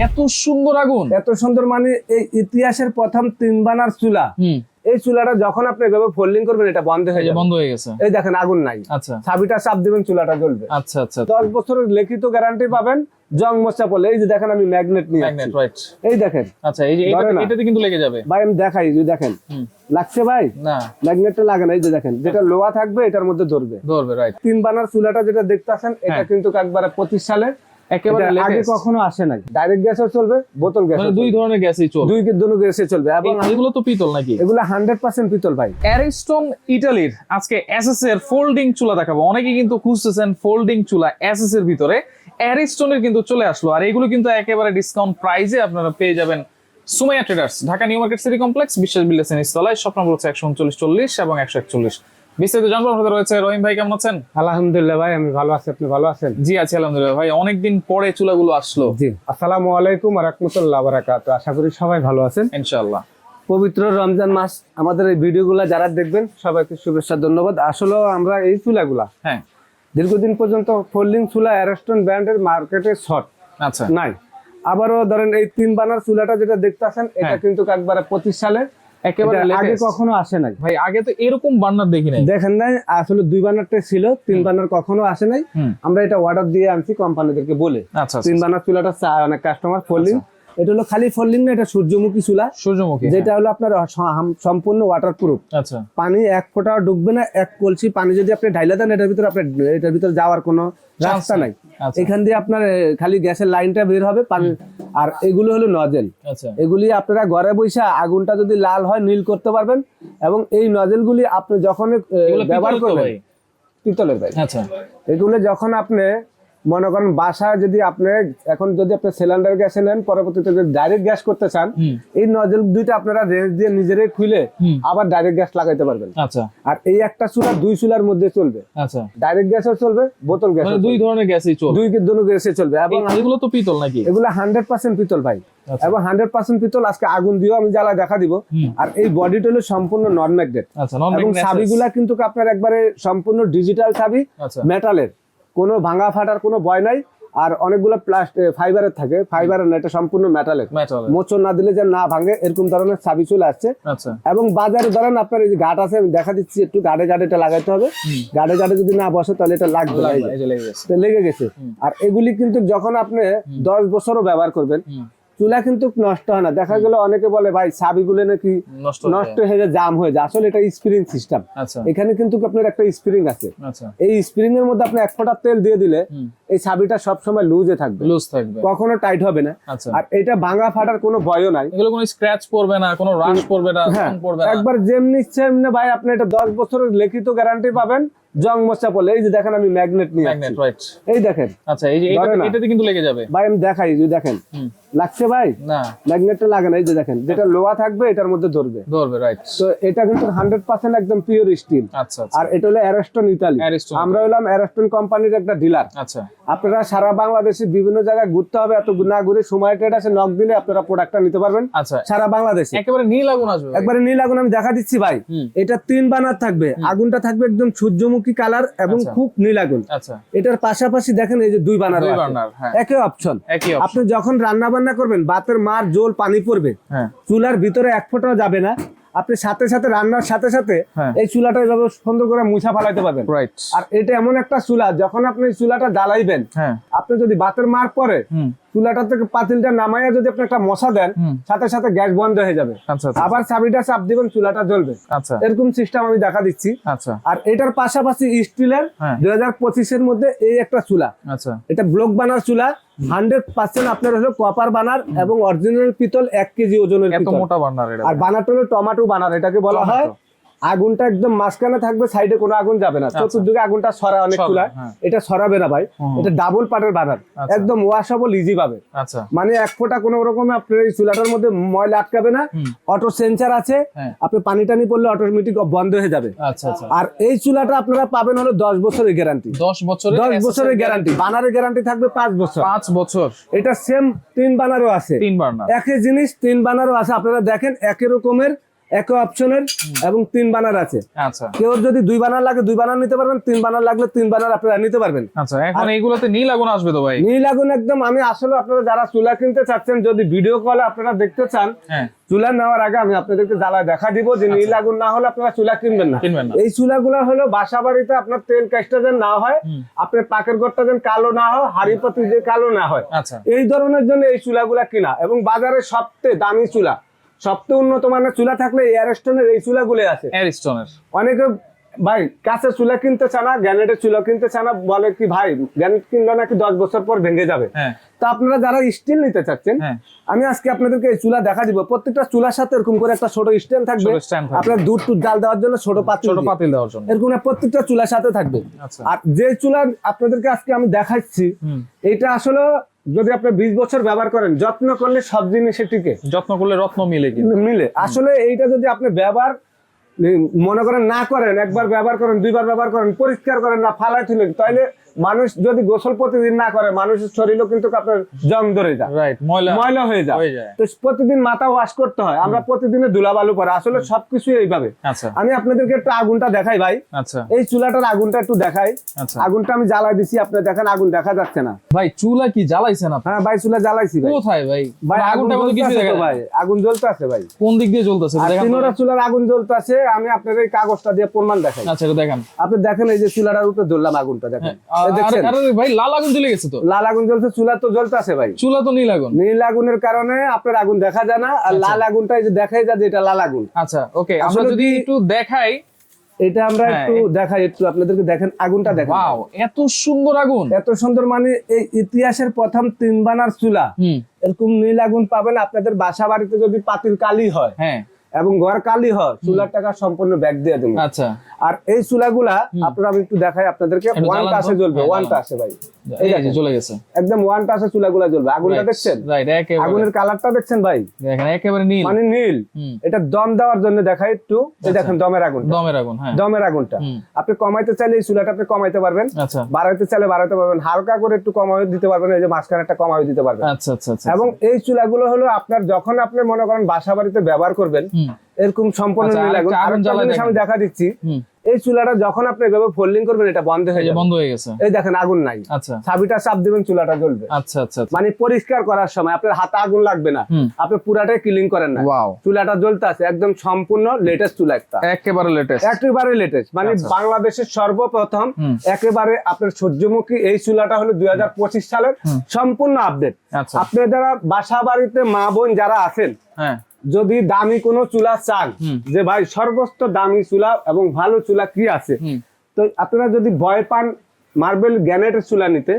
এত সুন্দর আগুন। এত সুন্দর মানে এই ইতিহাসের প্রথম তিন বানার চুলা। এই চুলাটা যখন আপনি এভাবে ফোল্ডিং করবেন এটা বন্ধ হয়ে যাবে। বন্ধ হয়ে গেছে। এই দেখেন আগুন নাই। আচ্ছা। চাবিটা চাপ দিবেন চুলাটা জ্বলবে। আচ্ছা আচ্ছা দশ বছরের লিখিত গ্যারান্টি পাবেন জং মশা পড়লে। এই যে দেখেন আমি ম্যাগনেট নিয়ে ম্যাগনেট রাইট এই দেখেন। আচ্ছা এই যে এটা- এটাতে কিন্তু লেগে যাবে। ভাই আমি দেখাই যে দেখেন। লাগছে ভাই? না। ম্যাগনেটটা লাগে না এই যে দেখেন। যেটা লোহা থাকবে এটার মধ্যে ধরবে। ধরবে রাইট তিন বানার চুলাটা যেটা দেখতেছেন এটা হ্যাঁ। কিন্তু একবারে পঁচিশ সালে একেবারে আগে কখনো আসে নাই। ডাইরেক্ট গ্যাসও চলবে বোতল গ্যাস মানে দুই ধরনের গ্যাসই চলবে। দুই দুনো গ্যাসে চলবে। এবং এগুলো তো পিতল নাকি? এগুলো হান্ড্রেড পার্সেন্ট পিতল ভাই। অ্যারিস্টন ইটালির আজকে এসএস এর ফোল্ডিং চুলা দেখাবো। অনেকে কিন্তু খুঁজতেছেন ফোল্ডিং চুলা এসএস এর ভিতরে। অ্যারিস্টনের কিন্তু চলে আসলো। আর এগুলো কিন্তু একেবারে ডিসকাউন্ট প্রাইসে আপনারা পেয়ে যাবেন Sumaiya traders Dhaka new market city complex Biswas builders নিচতলায় শপ নম্বর হচ্ছে একশো উনচল্লিশ চল্লিশ এবং একশো একচল্লিশ। বিস্তারিত জানব রয়েছে রহিম ভাই কেমন আছেন? আলহামদুলিল্লাহ ভাই আমি ভালো আছি আপনি ভালো আছেন? জি আছি আলহামদুলিল্লাহ ভাই। অনেকদিন পরে চুলাগুলো আসলো। জি আসসালামু আলাইকুম রহমতুল্লাহ বারাকাত আশা করি সবাই ভালো আছেন। ইনশাআল্লাহ। পবিত্র রমজান মাস আমাদের এই ভিডিওগুলো যারা দেখবেন সবাইকে শুভেচ্ছা ধন্যবাদ। আসলে আমরা এই চুলাগুলা হ্যাঁ। দীর্ঘদিন পর্যন্ত ফোল্ডিং চুলা অ্যারেস্টন ব্র্যান্ডের মার্কেটে শর্ট আচ্ছা। নাই। আবারও ধরেন এই তিন বানার চুলাটা যেটা দেখতেছেন এটা হ্যাঁ। কিন্তু একবারে পঁচিশ সালে একেবারে আগে কখনো আসে নাই। ভাই আগে তো এরকম বার্নার দেখি নাই। দেখেন নাই আসলে দুই বানারটা ছিল তিন বানার কখনো আসে নাই। আমরা এটা অর্ডার দিয়ে আনছি কোম্পানিদেরকে বলে। আচ্ছা তিন বান্নার বানার চুলাটা চায় অনেক কাস্টমার ফোল্ডিং এটা হলো খালি ফোল্ডিং না এটা সূর্যমুখী চুলা। সূর্যমুখী যেটা হলো আপনার সম্পূর্ণ ওয়াটার প্রুফ আচ্ছা। পানি এক ফোঁটা ডুববে না এক কলসি পানি যদি আপনি ঢাইলা দেন এটার ভিতরে আপনার এটার ভিতরে যাওয়ার কোনো রাস্তা নাই। আচ্ছা। এখান দিয়ে আপনার খালি গ্যাসের লাইনটা বের হবে পানি আর এগুলো হলো নজেল আচ্ছা। এগুলি আপনারা ঘরে বৈশা আগুনটা যদি লাল হয় নীল করতে পারবেন। এবং এই নজেলগুলি আপনি যখন ব্যবহার করবেন পিতলের ভাই। আচ্ছা। এগুলো যখন আপনি মনে করেন বাসায় যদি আপনি এখন যদি আপনি সিলিন্ডার গ্যাসে নেন পরবর্তীতে যদি ডাইরেক্ট গ্যাস করতে চান এই নজেল দুইটা আপনারা রেঞ্জ দিয়ে নিজেরাই খুলে আবার ডাইরেক্ট গ্যাস লাগাইতে পারবেন। আচ্ছা। আর এই একটা চুলা দুই চুলার মধ্যে চলবে। আচ্ছা। ডাইরেক্ট গ্যাসও চলবে বোতল গ্যাস মানে দুই ধরনের গ্যাসই চলবে। দুই দুনো গ্যাসে চলবে। এবং এগুলো তো পিতল নাকি? এগুলো হান্ড্রেড পার্সেন্ট পিতল ভাই। আচ্ছা। এবং হান্ড্রেড পার্সেন্ট পিতল আজকে আগুন দিয়েও আমি জ্বালা দেখা দিব। আর এই বডিটা হলো সম্পূর্ণ নন ম্যাগনেট আচ্ছা এবং চাবিগুলা কিন্তু আপনার একবারে সম্পূর্ণ ডিজিটাল চাবি আচ্ছা। মেটালের কোনো ভাঙা ফাটার কোনো ভয় নাই আর অনেকগুলো প্লাস্টিক ফাইবারের থাকে। ফাইবারের না এটা সম্পূর্ণ মেটালের মেটাল মোচন না দিলে যে না ভাঙে এরকম ধরনের চাবি চলে আসছে। আচ্ছা। এবং বাজারে ধরেন আপনার এই যে ঘাট আছে আমি দেখা দিচ্ছি একটু গাড়ে গাড়ে এটা লাগাইতে হবে। গাড়ে গাড়ে যদি না বসে তাহলে এটা লাগবে লেগে গেছে। আর এগুলি কিন্তু যখন আপনি দশ বছরও ব্যবহার করবেন চুলা কিন্তু নষ্ট হয় না। দেখা গেল অনেকে বলে ভাই চাবিগুলো নাকি নষ্ট হয়ে যায়। জাম হয়ে যায়। আসলে এটা স্প্রিং সিস্টেম। আচ্ছা। এখানে কিন্তু আপনার একটা স্প্রিং আছে। আচ্ছা। এই স্প্রিং এর মধ্যে আপনি এক ফোঁটা তেল দিয়ে দিলে এই চাবিটা সবসময় লুজে থাকবে। লুজ থাকবে। কখনো টাইট হবে না। আচ্ছা। আর এটা ভাঙা ফাটার কোনো ভয়ও নাই। এগুলো কোনো স্ক্র্যাচ পড়বে না কোনো রাশ পড়বে না হ্যাঁ। পড়বে না। একবার যেমনি এমনি ভাই আপনি এটা দশ বছরের লিখিত গ্যারান্টি পাবেন। জং মশা পড়লে এই যে দেখেন আমি ম্যাগনেট নিয়ে ম্যাগনেট রাইট এই দেখেন। আচ্ছা এই যে এটা- এটাতে কিন্তু লেগে যাবে। ভাই আমি দেখাই এই যে দেখেন। লাগছে ভাই? না। ম্যাগনেটটা লাগে না এই যে দেখেন। যেটা লোহা থাকবে এটার মধ্যে ধরবে। ধরবে রাইট তো এটা কিন্তু হান্ড্রেড পার্সেন্ট একদম পিওর স্টিল আচ্ছা আচ্ছা। আর এটা হলো অ্যারেস্টন ইতালি আমরা হলাম অ্যারেস্টন কোম্পানির একটা ডিলার আচ্ছা। আপনারা সারা বাংলাদেশে বিভিন্ন জায়গায় ঘুরতে হবে এত না ঘুরে সময় ট্রেড আছে নক দিলে আপনারা প্রোডাক্টটা নিতে পারবেন। আচ্ছা। সারা বাংলাদেশে। একেবারে নীল আগুন আসবে একবারে নীল আগুন আমি দেখা দিচ্ছি ভাই। এটা তিন বানার থাকবে। আগুনটা থাকবে একদম সূর্যমুখী কালার এবং আচ্ছা। খুব নীল আগুন আচ্ছা। এটার পাশাপাশি দেখেন এই যে দুই বানার। হ্যাঁ। একই অপশন আপনি যখন রান্না বান্না করবেন বাতের মার জোল পানি পড়বে। হ্যাঁ। চুলার ভিতরে এক ফোঁটাও যাবে না। আপনি সাথে সাথে রান্নার সাথে সাথে হ্যাঁ। এই চুলাটা এভাবে সুন্দর করে মুছা ফালাইতে পারবেন। রাইট আর এটা এমন একটা চুলা যখন আপনি চুলাটা জ্বালাইবেন আপনি যদি বাতের মার পরে চুলাটা থেকে পাতিলটা নামাইয়া যদি আপনি একটা মশা দেন সাথে সাথে গ্যাস বন্ধ হয়ে যাবে। আচ্ছা আচ্ছা। আবার চাবিটা চাপ দিবেন চুলাটা জ্বলবে। আচ্ছা। এরকম সিস্টেম আমি দেখা দিচ্ছি। আর এটার পাশাপাশি স্টিলের হ্যাঁ। দুই হাজার পঁচিশের মধ্যে এই একটা চুলা। এটা ব্লক বানার চুলা। হান্ড্রেড পার্সেন্ট আপনার হলো কপার বানার এবং অরিজিনাল পিতল এক কেজি ওজনের মোটা বার্নার এটা। আর বানারটা হলো টমেটো বানার এটাকে বলা হয়। আগুনটা একদম মাঝখানে থাকবে সাইডে কোনো আগুন যাবে না। চতুর্দিকে আগুনটা সরা অনেক চুলা হ্যাঁ। এটা সরাবে না ভাই। এটা ডাবল পাটের বানার আচ্ছা। একদম ওয়াশেবল ইজি পাবে আচ্ছা। মানে এক ফোঁটা কোনো রকম আপনার এই চুলাটার মধ্যে ময়লা আটকাবে না। অটো সেন্সার আছে। হ্যাঁ। আপনি পানি টানি পড়লে অটোমেটিক বন্ধ হয়ে যাবে। আচ্ছা আচ্ছা। আর এই চুলাটা আপনারা পাবেন হলো দশ বছরের গ্যারান্টি দশ বছর দশ বছরের গ্যারান্টি বানারের গ্যারান্টি থাকবে পাঁচ বছর। পাঁচ বছর। এটা সেম তিন বানারও আছে। তিন বার্নার একই জিনিস তিন বানারও আছে। আপনারা দেখেন একই রকমের একই অপশনের এবং তিন বানার আছে। আচ্ছা। কেউ যদি দুই বানার লাগে দুই বানার নিতে পারবেন তিন বানার লাগলে তিন বানার আপনারা নিতে পারবেন। আচ্ছা এখন এইগুলোতে নীল আগুন আসবে তো ভাই? নীল আগুন একদম আমি আসলে আপনারা যারা চুলা কিনতে চাচ্ছেন যদি ভিডিও কলে আপনারা দেখতে চান হ্যাঁ। চুলা নেওয়ার আগে আমি আপনাদেরকে জ্বালা দেখা দিব যে নীল আগুন না হলে আপনারা চুলা কিনবেন না। এই চুলাগুলো হলো বাসা বাড়িতে আপনার তেল কাজটা যেন না হয় আপনার পাকের ঘরটা যেন কালো না হয় হাড়ি পাতি যে কালো না হয়। আচ্ছা। এই ধরনের জন্য এই চুলাগুলা কিনা। এবং বাজারে সবচেয়ে দামি চুলা সবচেয়ে উন্নত মানের চুলা থাকলে এয়ারস্টোনের এই চুলা চুলাগুলো আছে। অ্যারিস্টনের অনেকে ভাই কাছে চুলা কিনতে চানা গ্যানেটের চুলা কিনতে চানা বলে কি ভাই গ্যানেট কিনলে নাকি দশ বছর পর ভেঙে যাবে। হ্যাঁ। তো আপনারা যারা স্টিল নিতে চাচ্ছেন হ্যাঁ। আমি আজকে আপনাদেরকে এই চুলা দেখা দিব। প্রত্যেকটা চুলার সাথে এরকম করে একটা ছোট স্ট্যান্ড থাকবে। আপনার দুধ টুধ জাল দেওয়ার জন্য ছোট পাত্র ছোট পাতিল দেওয়ার জন্য। এরকম প্রত্যেকটা চুলার সাথে থাকবে। আচ্ছা। আর যে চুলা আপনাদেরকে আজকে আমি দেখাচ্ছি এটা আসলে যদি আপনি বিশ বছর ব্যবহার করেন যত্ন করলে সব জিনিসে টিকে। যত্ন করলে রত্ন মিলে কিন্তু। মিলে। আসলে এইটা যদি আপনি ব্যবহার মনে করেন না করেন একবার ব্যবহার করেন দুইবার ব্যবহার করেন পরিষ্কার করেন না ফালাই তুলেন তাহলে মানুষ যদি গোসল প্রতিদিন না করে মানুষের শরীরও কিন্তু আপনার জং ধরে যায়। রাইট ময়লা ময়লা হয়ে যায়। তো প্রতিদিন মাথা ওয়াশ করতে হয়। আমরা প্রতিদিনে ধুলাবালু করে আসলে সবকিছু এইভাবে। আচ্ছা। আমি আপনাদেরকে একটু আগুনটা দেখাই ভাই। আচ্ছা। এই চুলাটার আগুনটা একটু দেখাই। আচ্ছা। আগুনটা আমি জ্বালাই দিছি আপনি দেখেন আগুন দেখা যাচ্ছে না। ভাই চুলা কি জ্বালাইছেন আপনি? হ্যাঁ ভাই চুলা জ্বালাইছি ভাই। কোথায় ভাই? ভাই আগুন আগুনটা কিন্তু কিছু দেখা ভাই। আগুন জ্বলতে আছে ভাই। কোন দিক দিয়ে জ্বলতেছে? আর দেখান তো। চুলার আগুন জ্বলতে আছে আমি আপনাদের এই কাগজটা দিয়ে প্রমাণ দেখাই। আচ্ছা দেখান। আপনি দেখেন এই যে চুলাটার উপরে ধরলাম আগুনটা দেখেন। এই দেখছেন? আরে আরে ভাই লাল আগুন জ্বলে গেছে তো। লাল আগুন জ্বলছে চুলা তো জ্বলতে আছে ভাই। চুলা তো নীল আগুন। নীল আগুনের কারণে আপনার আগুন দেখা যায় না আর লাল আগুনটা এই যে দেখাই যায় যে এটা লাল আগুন। আচ্ছা ওকে আমরা যদি একটু দেখাই এটা আমরা হ্যাঁ, একটু দেখাই একটু আপনাদেরকে দেখেন আগুনটা দেখেন। ওয়াও এত সুন্দর আগুন। এত সুন্দর মানে এই ইতিহাসের প্রথম তিন বানার চুলা। এরকম নীল আগুন পাবেন আপনাদের বাসা বাড়িতে যদি পাতিল কালি হয় হ্যাঁ। এবং ঘর কালি হয় চুলার টাকা সম্পূর্ণ ব্যাগ দিয়ে দেবো। আচ্ছা। আর এই চুলাগুলা আপনারা আমি একটু দেখাই আপনাদেরকে ওয়ান টাসে জ্বলবে হ্যাঁ, ওয়ান জ্বালান। টাসে ভাই। এই যে চলে গেছে। একদম ওয়ান টাসে চুলাগুলা জ্বলবে। আগুনটা দেখছেন? রাইট একেবারে। আগুনের কালারটা দেখছেন ভাই? দেখেন একেবারে নীল। মানে নীল। এটা দম দেওয়ার জন্য দেখাই একটু। এই দেখেন দমের আগুন দমের আগুন হ্যাঁ। দমের আগুনটা। আপনি কমাইতে চাইলে এই চুলাটা আপনি কমাইতে পারবেন। আচ্ছা। বাড়াইতে চাইলে বাড়াইতে পারবেন। হালকা করে একটু কমাই দিতে পারবেন। এই যে মাঝখানে একটা কমাই দিতে পারবেন। আচ্ছা আচ্ছা আচ্ছা এবং এই চুলাগুলো হলো আপনার যখন আপনি মনে করেন বাসা বাড়িতে ব্যবহার করবেন এরকম সম্পূর্ণ আচ্ছা, নীল আগুন। আমি দেখা দিচ্ছি। এই চুলাটা যখন আপনি এভাবে ফোল্ডিং করবেন এটা বন্ধ হয়ে যাবে। বন্ধ হয়ে গেছে। এই দেখেন আগুন নাই। আচ্ছা। চাবিটা চাপ দিবেন চুলাটা জ্বলবে। আচ্ছা আচ্ছা আচ্ছা। মানে পরিষ্কার করার সময় আপনার হাতে আগুন লাগবে না। আপনি পুরাটাই ক্লিন করেন না। চুলাটা জ্বলতে আছে একদম সম্পূর্ণ লেটেস্ট চুলা একটা। একেবারে লেটেস্ট একেবারে লেটেস্ট মানে আচ্ছা। বাংলাদেশের সর্বপ্রথম একেবারে আপনার সূর্যমুখী এই চুলাটা হলো দুই হাজার পঁচিশ সালের সম্পূর্ণ আপডেট আপনি যারা বাসা বাড়িতে মা বোন যারা আছেন হ্যাঁ। যদি দামি কোনো চুলা চান যে ভাই সর্বোচ্চ দামি চুলা এবং ভালো চুলা কি আছে? তো আপনারা যদি ভয় পান মার্বেল গ্যানেটের চুলা নিতে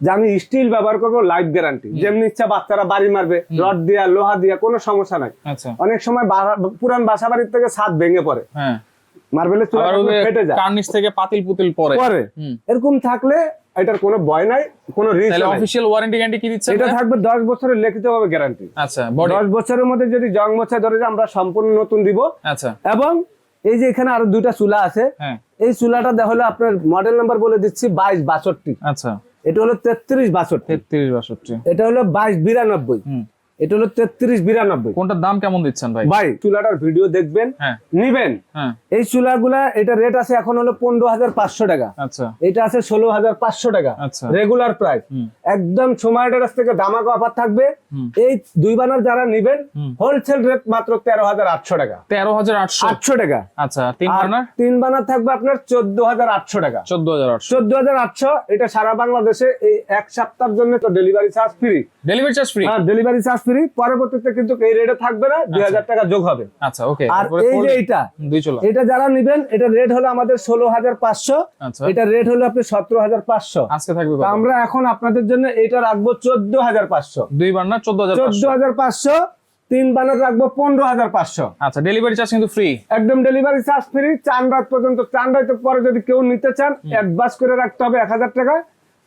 যে আমি স্টিল ব্যবহার করব লাইফ গ্যারান্টি। যেমনি ইচ্ছা বাচ্চারা বাড়ি মারবে রড দিয়া লোহা দিয়া কোনো সমস্যা নাই। আচ্ছা। অনেক সময় পুরান বাসা বাড়ির থেকে ছাদ ভেঙে পড়ে। হ্যাঁ। মার্বেলের চুলা ফেটে যায়। কার্নিশ থেকে পাতিল পুতিল পরে এরকম থাকলে এটার কোনো ভয় নাই কোনো রিস্ক তাহলে অফিশিয়াল ওয়ারেন্টি গ্যারান্টি কি দিচ্ছে এটা থাকবে দশ বছরের লিখিত ভাবে গ্যারান্টি আচ্ছা বডি দশ বছরের মধ্যে যদি জং মোছা ধরে যায় আমরা সম্পূর্ণ নতুন দিব। আচ্ছা। এবং এই যে এখানে আরও দুইটা চুলা আছে হ্যাঁ। এই চুলাটা হলো আপনার মডেল নাম্বার বলে দিচ্ছি বাইশ বাষট্টি। আচ্ছা। এটা হলো তেত্রিশ বাষট্টি। তেত্রিশ বাষট্টি। এটা হলো বাইশ বিরানব্বই। হুম। এটা হলো তেত্রিশ বিরানব্বই। কোনটার দাম কেমন দিচ্ছেন ভাই? ভাই চুলাটার ভিডিও দেখবেন হ্যাঁ। নিবেন। হ্যাঁ। এই চুলাগুলা এটা রেট আছে এখন হলো পনেরো হাজার পাঁচশো টাকা। আচ্ছা। এটা আছে ষোলো হাজার পাঁচশো টাকা আচ্ছা। রেগুলার প্রাইস একদম সময় ডেরাস থেকে দামাকা অফার থাকবে। এই দুই বানার যারা নিবেন হোলসেল রেট মাত্র তেরো হাজার আটশো টাকা। তেরো হাজার আটশো? আটশো টাকা। আচ্ছা তিন বানার? তিন বানার থাকবে আপনার চোদ্দ হাজার আটশো টাকা। চোদ্দ হাজার চোদ্দ হাজার আটশো এটা সারা বাংলাদেশে এই এক সপ্তাহের জন্য তো delivery charge free delivery charge free হ্যাঁ ডেলিভারি চার্জ ফ্রি পরবর্তীতে কিন্তু এই রেটে থাকবে না দুই হাজার টাকা যোগ হবে। আচ্ছা ওকে আর এই যে এইটা দুই চলো। এটা যারা নিবেন এটা রেট হলো আমাদের ষোলো হাজার পাঁচশো। আচ্ছা। এটা রেট হলো আপনি সতেরো হাজার পাঁচশো। আজকে থাকবে আমরা এখন আপনাদের জন্য এটা রাখব চোদ্দ হাজার পাঁচশো। দুই বার্নার চোদ্দ হাজার চোদ্দ হাজার পাঁচশো তিন বানার রাখব পনেরো হাজার পাঁচশো। আচ্ছা ডেলিভারি চার্জ কিন্তু ফ্রি একদম ডেলিভারি চার্জ ফ্রি চান রাত পর্যন্ত চান রাতের পরে যদি কেউ নিতে চান অ্যাডভান্স করে রাখতে হবে এক হাজার টাকা।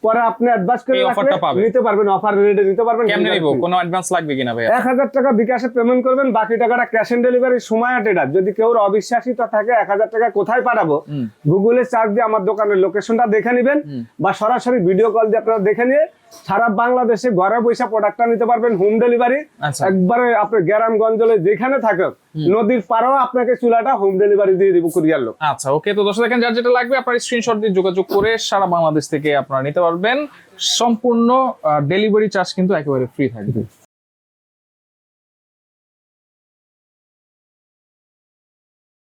পরে আপনি অ্যাডভান্স করে রাখলে নিতে পারবেন অফার রেটে নিতে পারবেন কেমনে নিব? কোনো অ্যাডভান্স লাগবে কিনা ভাই এক হাজার টাকা বিকাশে পেমেন্ট করবেন বাকি টাকাটা ক্যাশ অন ডেলিভারি সময় টেডার যদি কেউ অবিশ্বাসিত থাকে এক হাজার টাকা কোথায় পাঠাবো। গুগলে চার্জ দিয়ে আমার দোকানের লোকেশনটা দেখে নেবেন বা সরাসরি ভিডিও কল দিয়ে আপনারা দেখে নিয়ে সারা বাংলাদেশে ঘরে বৈশা প্রোডাক্টটা নিতে পারবেন হোম ডেলিভারি আচ্ছা। একবারে আপনার গ্রাম গঞ্জলে যেখানে থাকেন নদীর পাড়েও আপনাকে চুলাটা হোম ডেলিভারি দিয়ে দিব কুরিয়ার লোক। আচ্ছা ওকে তো দর্শক দেখেন যার যেটা লাগবে আপনার স্ক্রিনশট দিয়ে যোগাযোগ করে সারা বাংলাদেশ থেকে আপনারা নিতে পারবেন। সম্পূর্ণ ডেলিভারি চার্জ কিন্তু একেবারে ফ্রি থাকবে।